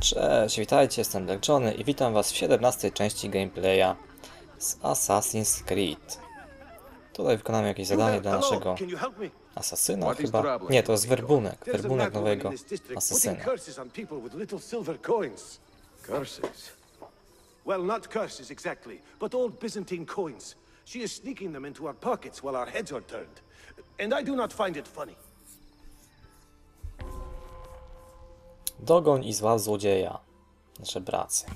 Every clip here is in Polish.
Cześć, witajcie, jestem Black Johnny i witam was w 17 części gameplaya z Assassin's Creed. Tutaj wykonamy jakieś zadanie dla naszego asasyna chyba. Nie, to jest werbunek, werbunek nowego asasyna. Curses. Well, not curses exactly, but old Byzantine coins. She is sneaking them into our pockets while our heads are turned. And I do not find it funny. Dogoń i zław złodzieja. Nasze bracy.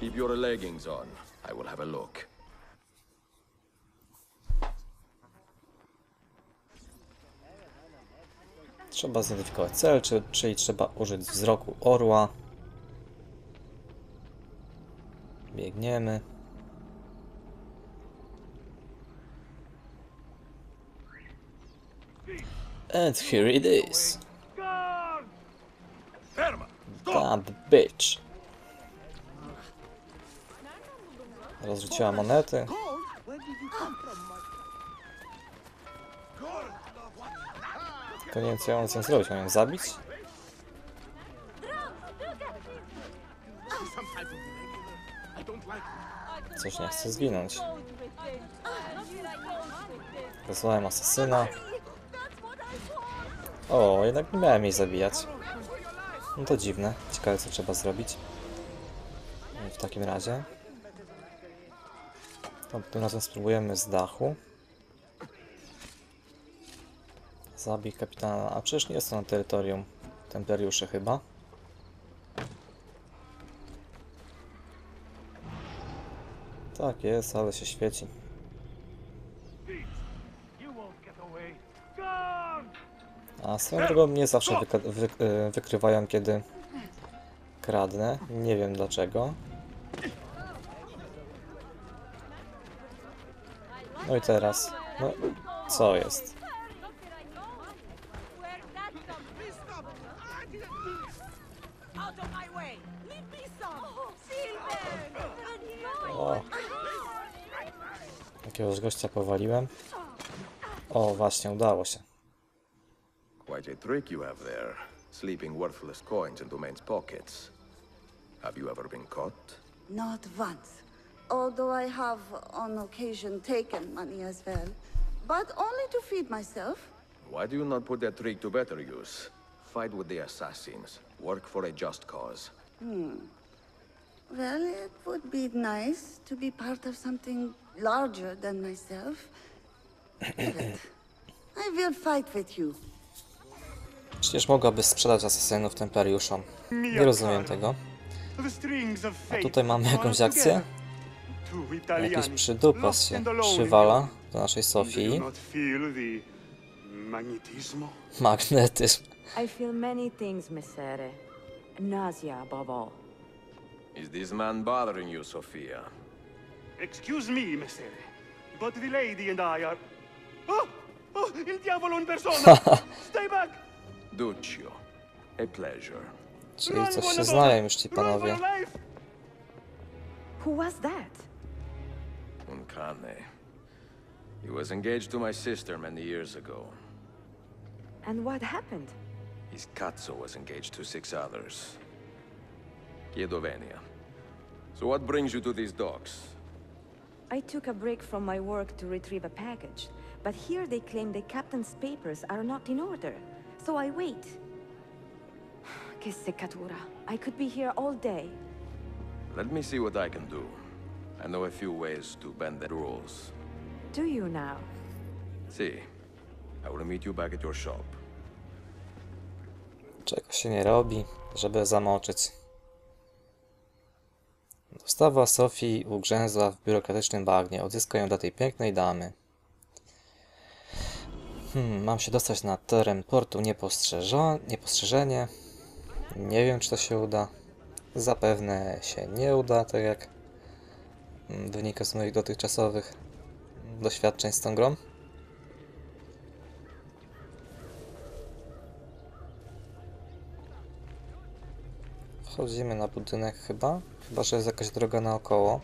Keep your leggings on. I will have a look. Trzeba zidentyfikować cel, czy- czyli trzeba użyć wzroku orła. Biegniemy. And here it is. That bitch. Rozrzuciła monety. To nie wiem co ja mam z nią zrobić, mam ją zabić? Coś nie chce zginąć. Wysłałem asasyna. O, jednak nie miałem jej zabijać. No to dziwne. Co trzeba zrobić. W takim razie. To tym razem spróbujemy z dachu. Zabij kapitana. A przecież nie jest to na terytorium templariuszy chyba. Tak jest, ale się świeci. A swoją drogą mnie zawsze wy- y, wykrywają, kiedy kradnę. Nie wiem dlaczego. No i teraz. No, co jest? O. Jakiegoś gościa powaliłem. O, właśnie, udało się. Quite a trick you have there. Sleeping worthless coins into men's pockets. Have you ever been caught? Not once. Although I have on occasion taken money as well. But only to feed myself. Why do you not put that trick to better use? Fight with the assassins. Work for a just cause. Hmm. Well, it would be nice to be part of something larger than myself. But I will fight with you. Przecież mogłaby sprzedać asasynów templariuszom. Nie rozumiem tego. A tutaj mamy jakąś akcję? Jakiś przydupas się przywala do naszej Sofii. Magnetyzm. I feel many things, Messere. Nausea above all. Is this man bothering you, Sophia? Excuse me, Messere, but the lady and I are... Oh! Oh, il diavolo in persona! Stay back! Duccio. A pleasure. Czyli coś się znają już ci Run for panowie. Who was that? Uncane. He was engaged to my sister many years ago. And what happened? His Katso was engaged to six others. Chiedovenia. So what brings you to these docks? I took a break from my work to retrieve a package, but here they claim the captain's papers are not in order. So I wait. Che seccatura. I could be here all day. Let me see what I can do. I know a few ways to bend the rules. Do you now? See, I will meet you back at your shop. Czego się nie robi, żeby zamoczyć. Dostawa Sofii ugrzęzła w biurokratycznym bagnie. Odzyskaj ją dla tej pięknej damy. Hmm, mam się dostać na teren portu niepostrzeżenie. Nie wiem, czy to się uda. Zapewne się nie uda, tak jak wynika z moich dotychczasowych doświadczeń z tą grą. Wchodzimy na budynek chyba. Chyba, że jest jakaś droga naokoło.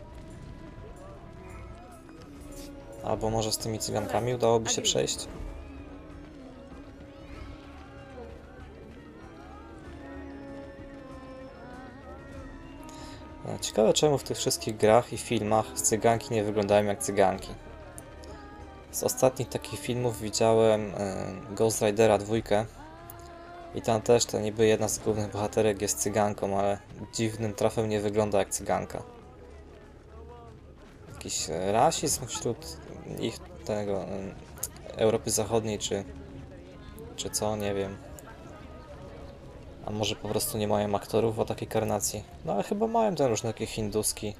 Albo może z tymi cygankami udałoby się przejść. Ciekawe czemu w tych wszystkich grach i filmach cyganki nie wyglądają jak cyganki. Z ostatnich takich filmów widziałem e, Ghost Ridera 2 i tam też to niby jedna z głównych bohaterek jest cyganką, ale dziwnym trafem nie wygląda jak cyganka. Jakiś e, rasizm wśród ich tego e, Europy Zachodniej czy czy co, nie wiem. A może po prostu nie mają aktorów o takiej karnacji? No ale chyba mają ten różne takie hinduski.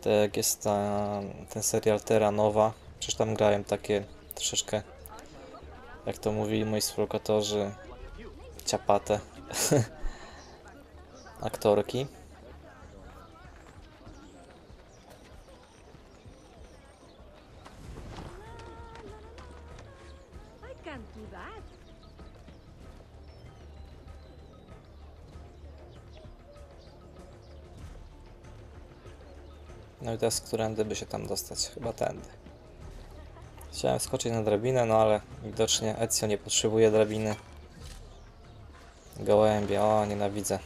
Tak jak jest ta, ten serial Terra Nova. Przecież tam grają takie troszeczkę, jak to mówili moi współlokatorzy, ciapate aktorki. Teraz którędy by się tam dostać? Chyba tędy. Chciałem skoczyć na drabinę, no ale widocznie Ezio nie potrzebuje drabiny. Gołębie, o nienawidzę.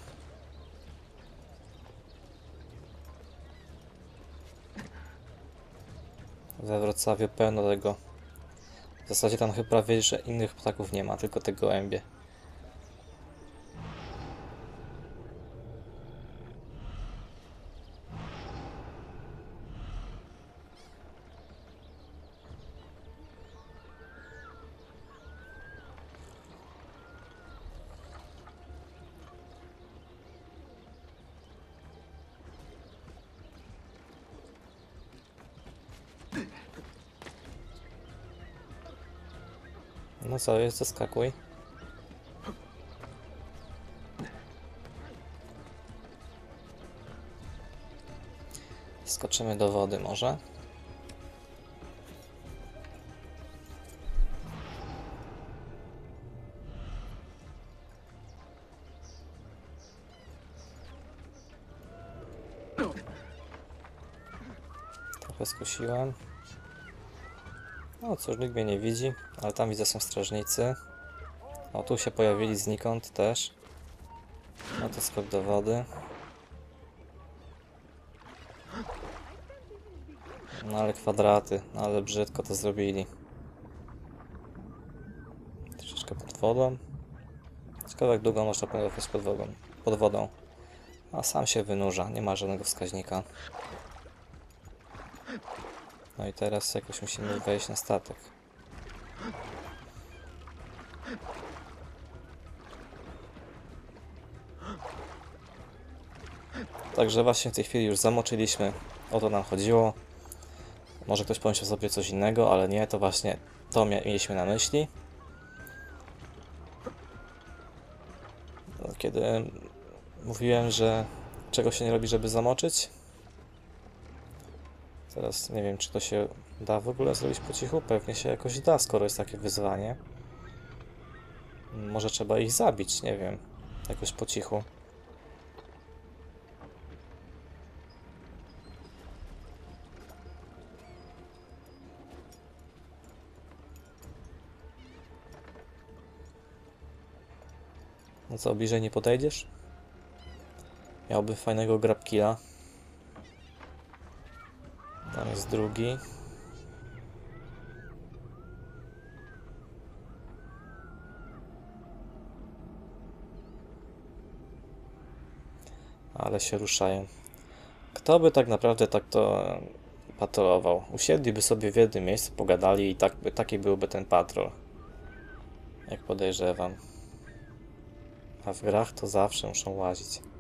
We Wrocławiu pełno tego. W zasadzie tam chyba prawie, że innych ptaków nie ma, tylko te gołębie. No co, jest zaskakuj. Skoczymy do wody może. Trochę skusiłem. No cóż, nikt mnie nie widzi, ale tam widzę są strażnicy. O, tu się pojawili znikąd też. No to skok do wody. No ale kwadraty, no ale brzydko to zrobili. Troszeczkę pod wodą. Ciekawe jak długo można pływać pod wodą. Pod wodą. A sam się wynurza, nie ma żadnego wskaźnika. No i teraz jakoś musimy wejść na statek. Także właśnie w tej chwili już zamoczyliśmy. O to nam chodziło. Może ktoś pomyślał sobie coś innego, ale nie, to właśnie to mieliśmy na myśli. Kiedy mówiłem, że czego się nie robi, żeby zamoczyć, Teraz nie wiem, czy to się da w ogóle zrobić po cichu. Pewnie się jakoś da, skoro jest takie wyzwanie. Może trzeba ich zabić, nie wiem. Jakoś po cichu. No co, bliżej nie podejdziesz? Miałby fajnego grabkilla. Jest drugi. Ale się ruszają. Kto by tak naprawdę tak to e, patrolował? Usiedliby sobie w jednym miejscu, pogadali i tak taki byłby ten patrol. Jak podejrzewam. A w grach to zawsze muszą łazić.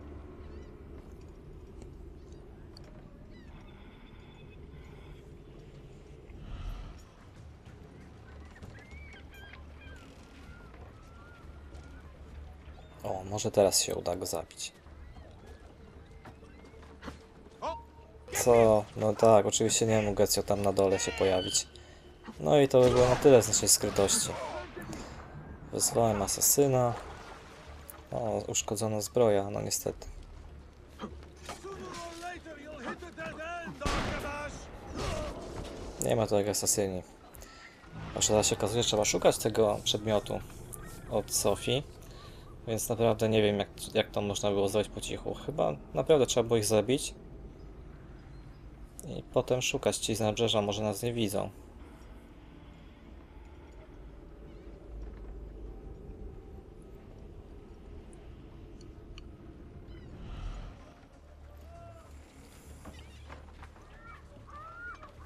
Może teraz się uda go zabić. Co? No tak, oczywiście nie mógł Ezio tam na dole się pojawić. No i to by było na tyle z naszej skrytości. Wezwałem asasyna. O, uszkodzona zbroja, no niestety. Nie ma tu jak asasyni. Aż teraz się okazuje, że trzeba szukać tego przedmiotu od Sofii. Więc naprawdę nie wiem, jak, jak to można było zrobić po cichu. Chyba naprawdę trzeba było ich zabić. I potem szukać ci z nabrzeża, może nas nie widzą.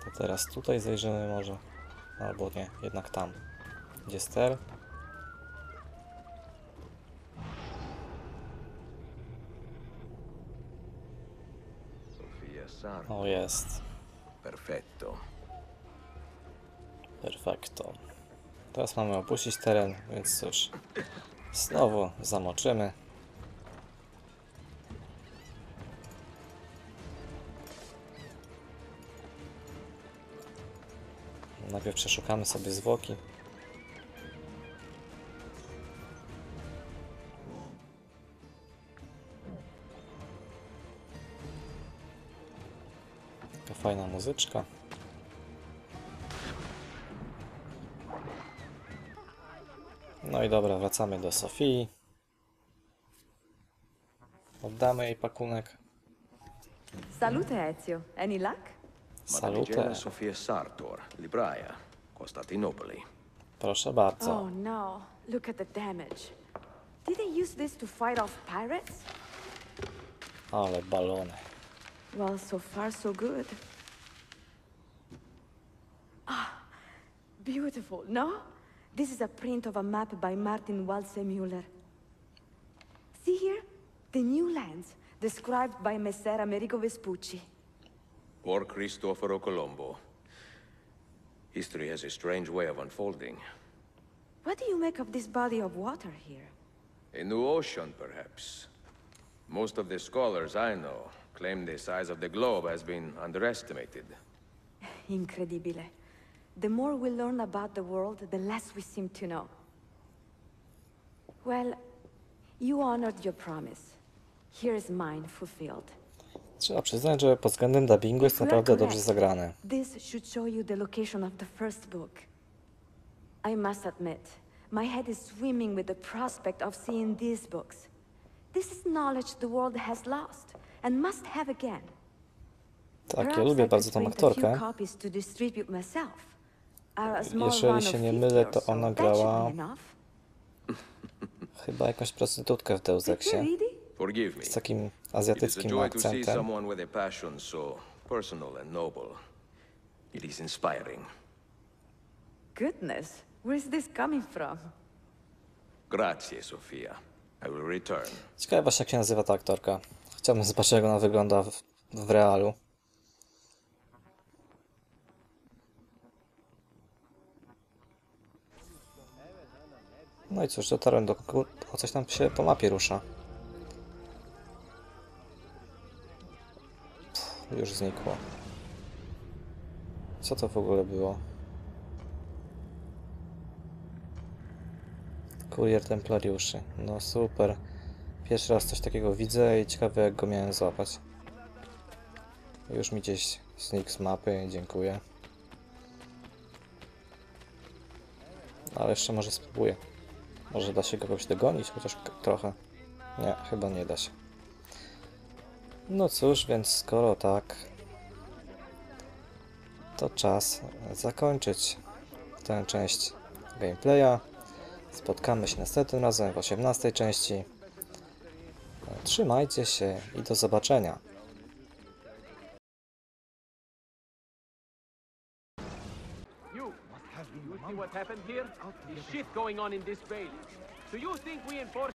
To teraz tutaj zajrzymy może. Albo nie, jednak tam. Gdzie ster? Sofia Sar. O, jest. Perfetto. Perfekto. Teraz mamy opuścić teren, więc cóż. Znowu zamoczymy. Najpierw przeszukamy sobie zwłoki. Fajna muzyczka. No i dobra, wracamy do Sofii. Oddamy jej pakunek. Salute, Ezio. Any luck? Salute. Sofia Sartor, libraia, Costantinopoli. Proszę bardzo. Oh no, look at the damage. Did they use this to fight off pirates? Ale balony. Well, so far so good. Beautiful, no? This is a print of a map by Martin Walsemüller. See here? The new lands, described by Messer Amerigo Vespucci. Or Cristoforo Colombo. History has a strange way of unfolding. What do you make of this body of water here? A new ocean, perhaps. Most of the scholars I know claim the size of the globe has been underestimated. Incredibile. The more we learn about the world, the less we seem to know. Well, you honored your promise. Here is mine fulfilled. Trzeba przyznać, że pod względem dubbingu jest If we are naprawdę dobrze zagrane. This should show you the location of the first book. I must admit, my head is swimming with the prospect of seeing these books. This is knowledge the world has lost and must have again. Tak, ja Perhaps I bardzo could tą print a few copies to distribute myself. Jeżeli się nie 50 mylę, to ona grała-. Chyba jakąś prostytutkę w Deus Exie. Z takim azjatyckim akcentem. It is inspiring. Goodness, where's this coming from? Grazie, Sofia. I will return. Ciekawe właśnie jak się nazywa ta aktorka. Chciałbym zobaczyć jak ona wygląda w, w realu. No i cóż, dotarłem do... O, coś tam się po mapie rusza. Pff, już znikło. Co to w ogóle było? Kurier Templariuszy. No super. Pierwszy raz coś takiego widzę i ciekawe jak go miałem złapać. Już mi gdzieś znikł z mapy, dziękuję. Ale jeszcze może spróbuję. Może da się kogoś dogonić, chociaż trochę. Nie, chyba nie da się. No cóż, więc skoro tak, to czas zakończyć tę część gameplaya. Spotkamy się następnym razem w 18 części. Trzymajcie się i do zobaczenia. Happened here? There's shit going on in this bay. Do you think we enforce